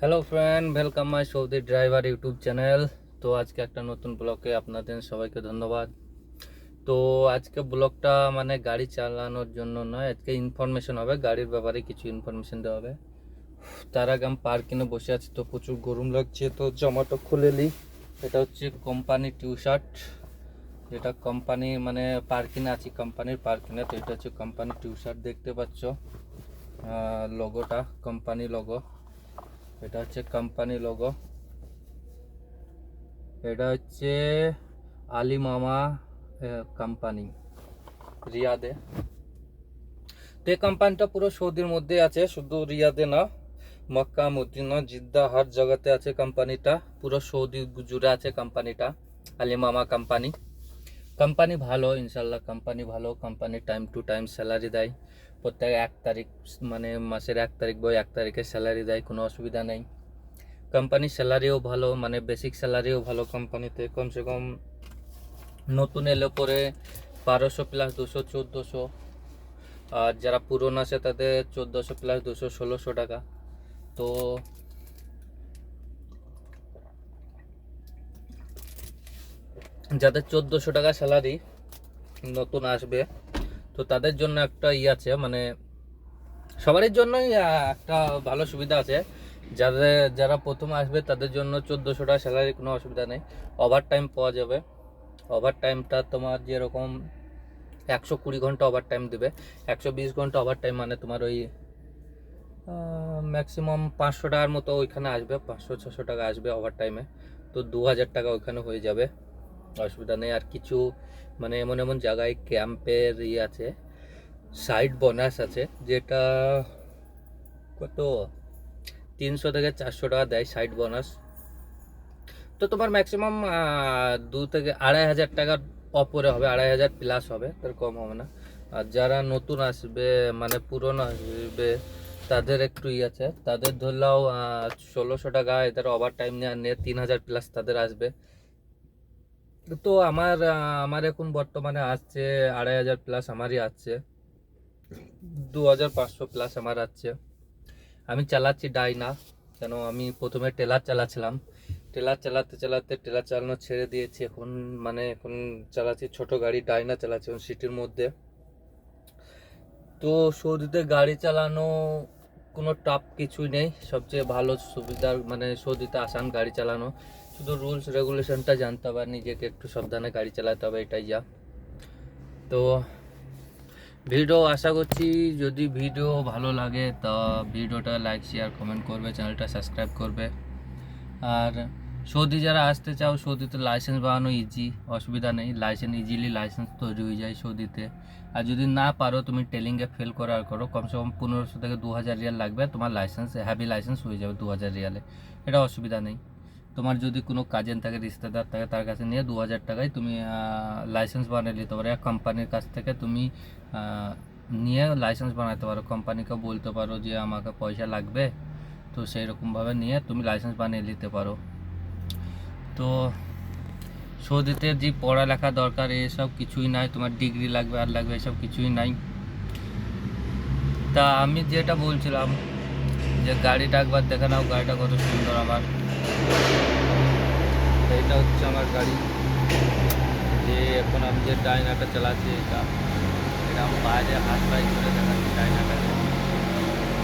Hello friend welcome my Saudi driver YouTube channel তো আজকে একটা নতুন ব্লগে আপনাদের সবাইকে ধন্যবাদ। তো আজকে ব্লগটা মানে গাড়ি চালানোর জন্য নয়, আজকে ইনফরমেশন হবে, গাড়ির ব্যাপারে কিছু ইনফরমেশন দেওয়া হবে। তার আগে আমি পার্কিংয়ে বসে আছি, তো প্রচুর গরম লাগছে, তো জামাটা খুলে নিই। এটা হচ্ছে কোম্পানি টিউ শার্ট যেটা কোম্পানি মানে পার্কিংয়ে আছি কোম্পানির পার্কিংয়ে তো এটা হচ্ছে কোম্পানি টিউ শার্ট দেখতে পাচ্ছ লোগোটা কোম্পানি লোগো এটা হচ্ছে কোম্পানি লোগো এটা হচ্ছে আলি মামা কোম্পানি রিয়াদে। তো এই কোম্পানিটা পুরো সৌদির মধ্যে আছে, শুধু রিয়াদে না, মক্কা, মদিনা, জিদ্দা, হার জায়গাতে আছে কোম্পানিটা পুরো সৌদি জুড়ে আছে কোম্পানিটা আলি মামা কোম্পানি কোম্পানি ভালো ইনশাল্লাহ কোম্পানি ভালো company time to time salary দেয়। প্রত্যেক এক তারিখ মানে মাসের এক তারিখ বই এক তারিখে স্যালারি দেয়, কোনো অসুবিধা নেই। কোম্পানির স্যালারিও ভালো মানে বেসিক স্যালারিও ভালো কোম্পানিতে কমসে কম নতুন এলে পরে বারোশো প্লাস দুশো, চোদ্দোশো। আর যারা পুরনো আছে তাদের চোদ্দোশো প্লাস দুশো, ষোলোশো টাকা। তো যাদের চোদ্দোশো টাকা স্যালারি নতুন আসবে, তো তাদের জন্য একটা ই আছে মানে সবারই জন্যই একটা ভালো সুবিধা আছে। যাদের, যারা প্রথম আসবে, তাদের জন্য চোদ্দোশো টাকা স্যালারি কোনো অসুবিধা নেই। ওভার টাইম পাওয়া যাবে। ওভার টাইমটা তোমার যেরকম একশো কুড়ি ঘণ্টা ওভার টাইম দেবে। একশো বিশ ঘণ্টা ওভার টাইম মানে তোমার ওই ম্যাক্সিমাম পাঁচশো টাকার মতো ওইখানে আসবে, পাঁচশো, ছশো টাকা আসবে ওভার টাইমে তো দু হাজার টাকা ওইখানে হয়ে যাবে। অসুবিধা নেই। আর কিছু মানে এমন এমন জায়গায় ক্যাম্পের ইয়ে আছে সাইড বোনাস আছে, যেটা কত? তিনশো থেকে চারশো টাকা দেয় সাইড বোনাস। তো তোমার ম্যাক্সিমাম দু থেকে আড়াই হাজার টাকার অপরে হবে, আড়াই হাজার প্লাস হবে, তার কম হবে না। আর যারা নতুন আসবে মানে পুরনো আসবে, তাদের একটু ই আছে। তাদের ধরলাও ষোলোশো টাকা এদের ওভার টাইম নিয়ে তিন হাজার প্লাস তাদের আসবে। তো আমার আমার এখন বর্তমানে আসছে আড়াই হাজার প্লাস আমারই আসছে। দু হাজার পাঁচশো প্লাস আমার আসছে। আমি চালাচ্ছি ডাইনা, কেন আমি প্রথমে টেলার চালাচ্ছিলাম। টেলার চালাতে চালাতে, টেলার চালানো ছেড়ে দিয়েছি। এখন মানে এখন চালাচ্ছি ছোট গাড়ি, ডাইনা চালাচ্ছি এখন সিটির মধ্যে। তো সৌদিতে গাড়ি চালানো কোনো টাফ কিছুই নেই। সবচেয়ে ভালো সুবিধার মানে সৌদিতে আসান গাড়ি চালানো। শুধু রুলস রেগুলেশনটা জানতে হবে নিজেকে একটু সাবধানে গাড়ি চালাতে হবে, এটাই যা। তো ভিডিও আশা করছি যদি ভিডিও ভালো লাগে, তা ভিডিওটা লাইক শেয়ার কমেন্ট করবে চ্যানেলটা সাবস্ক্রাইব করবে। আর সৌদি যারা আসতে চাও, সৌদিতে লাইসেন্স বানানো ইজি অসুবিধা নেই। লাইসেন্স ইজিলি লাইসেন্স তৈরি হয়ে যায় সৌদিতে। আর যদি না পারো, তুমি টেলিংয়ে ফেল করার করো। কমসে কম পনেরোশো থেকে দু হাজার রিয়াল লাগবে। তোমার লাইসেন্স হ্যাভি লাইসেন্স হয়ে যাবে দু হাজার রিয়ালে। এটা অসুবিধা নেই। তোমার যদি কোনো কাজেন থাকে রিশতেদার থাকে, তার কাছে নিয়ে দু হাজার টাকায় তুমি লাইসেন্স বানিয়ে নিতে পারো। এক কোম্পানির কাছ থেকে তুমি নিয়ে লাইসেন্স বানাতে পারো। কোম্পানিকে বলতে পারো যে, আমাকে পয়সা লাগবে। তো সেই রকমভাবে নিয়ে তুমি লাইসেন্স বানিয়ে নিতে পারো। তো সৌদিতে যে পড়ালেখা দরকার এসব কিছুই নাই। তোমার ডিগ্রি লাগবে, আর লাগবে এসব কিছুই নাই। তা আমি যেটা বলছিলাম, যে গাড়িটা একবার দেখে নাও, গাড়িটা কত সুন্দর আমার। এটা হচ্ছে আমার গাড়ি। যে এখন আমি যে ডাইনাটা চালাচ্ছি, এটা এটা বাইরে হাত পাই করে দেখাচ্ছি ডাইনাটাকে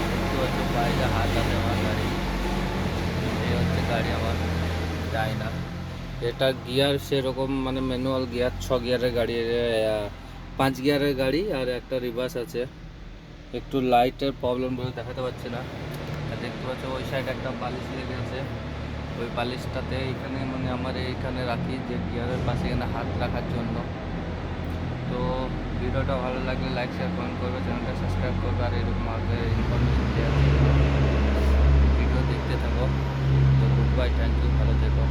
দেখতে হচ্ছে বাইরে হাত আছে আমার গাড়ি। এই হচ্ছে গাড়ি আমার, ডাইনা। এটা গিয়ার সেরকম মানে ম্যানুয়াল গিয়ার ছ গিয়ারের গাড়ি পাঁচ গিয়ারের গাড়ি আর একটা রিভার্স আছে। একটু লাইটের প্রবলেম বলে দেখাতে পারছি না। আর দেখতে পাচ্ছ ওই সাইড একটা বালিশ লেগে আছে। ওই বালিশটাতে এখানে মানে আমার এইখানে রাখি যে গিয়ারের পাশে এখানে হাত রাখার জন্য। তো ভিডিওটা ভালো লাগলে লাইক শেয়ার কমেন্ট করবে, চ্যানেলটা সাবস্ক্রাইব করবে, আর এরকম আগে ইনফরমেশন দেওয়ার ভিডিও দেখতে থাকো। তো গুড বাই থ্যাংক ইউ ভালো থেকো।